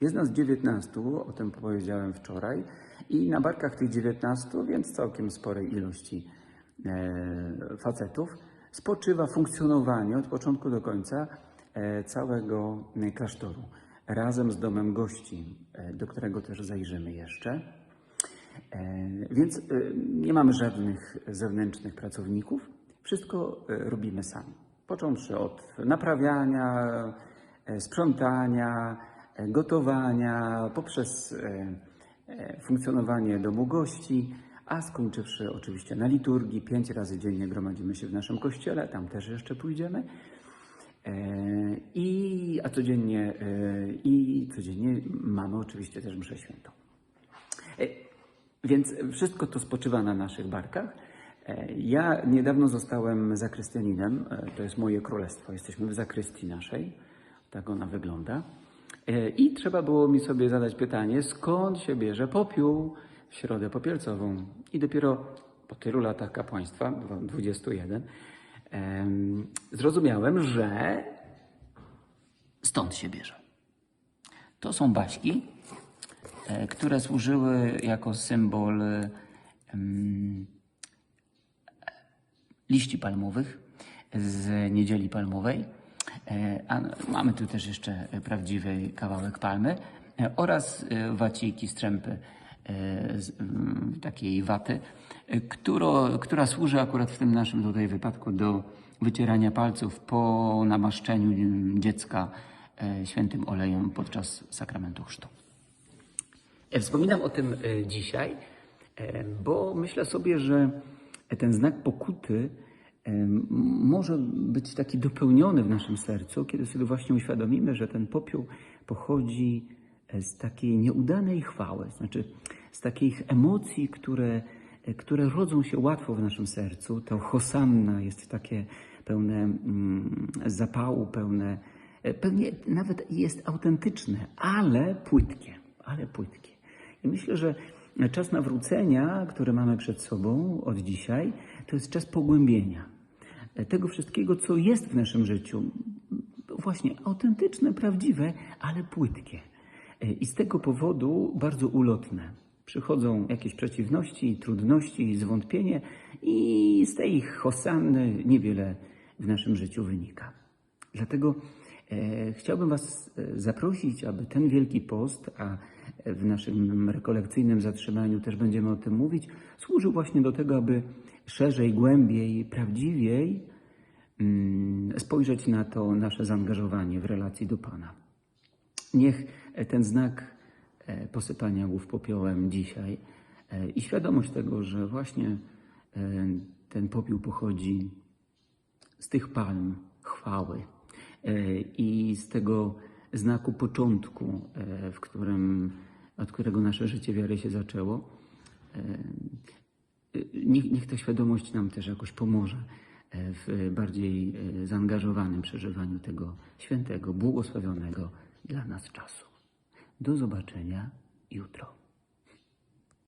Jest nas 19, o tym powiedziałem wczoraj, i na barkach tych 19, więc całkiem sporej ilości e, facetów, spoczywa funkcjonowanie od początku do końca e, całego klasztoru. Razem z domem gości, e, do którego też zajrzymy jeszcze. Więc nie mamy żadnych zewnętrznych pracowników. Wszystko robimy sami. Począwszy od naprawiania, sprzątania, gotowania, poprzez e, e, funkcjonowanie domu gości, a skończywszy oczywiście na liturgii. Pięć razy dziennie gromadzimy się w naszym kościele, tam też jeszcze pójdziemy. E, I, a codziennie, I codziennie mamy oczywiście też mszę świętą. Więc wszystko to spoczywa na naszych barkach. Ja niedawno zostałem zakrystianinem, to jest moje królestwo, jesteśmy w zakrystii naszej, tak ona wygląda. E, I trzeba było mi sobie zadać pytanie, skąd się bierze popiół w środę popielcową. I dopiero po tylu latach kapłaństwa, 21, em, zrozumiałem, że stąd się bierze. To są baśki, e, które służyły jako symbol liści palmowych z niedzieli palmowej. E, A mamy tu też jeszcze prawdziwy kawałek palmy e, oraz e, waciki, strzępy mm, takiej waty, którą, która służy akurat w tym naszym tutaj wypadku do wycierania palców po namaszczeniu mm, dziecka świętym olejem podczas sakramentu chrztu. Wspominam o tym dzisiaj, bo myślę sobie, że ten znak pokuty może być taki dopełniony w naszym sercu, kiedy sobie właśnie uświadomimy, że ten popiół pochodzi e, z takiej nieudanej chwały, znaczy z takich emocji, które, e, które rodzą się łatwo w naszym sercu. To hosanna jest takie pełne mm, zapału, pełne, e, pewnie nawet jest autentyczne, ale płytkie, ale płytkie. I myślę, że czas nawrócenia, który mamy przed sobą od dzisiaj, to jest czas pogłębienia tego wszystkiego, co jest w naszym życiu. Właśnie autentyczne, prawdziwe, ale płytkie. I z tego powodu bardzo ulotne. Przychodzą jakieś przeciwności, trudności, zwątpienie i z tej hosanny niewiele w naszym życiu wynika. Dlatego e, chciałbym Was e, zaprosić, aby ten Wielki Post, a w naszym rekolekcyjnym zatrzymaniu też będziemy o tym mówić, służył właśnie do tego, aby szerzej, głębiej, prawdziwiej mm, spojrzeć na to nasze zaangażowanie w relacji do Pana. Niech e, ten znak e, posypania głów popiołem dzisiaj e, i świadomość tego, że właśnie ten popiół pochodzi z tych palm chwały i z tego znaku początku, w którym, od którego nasze życie wiary się zaczęło. Niech, niech ta świadomość nam też jakoś pomoże e, w bardziej e, zaangażowanym przeżywaniu tego świętego, błogosławionego dla nas czasu. Do zobaczenia jutro.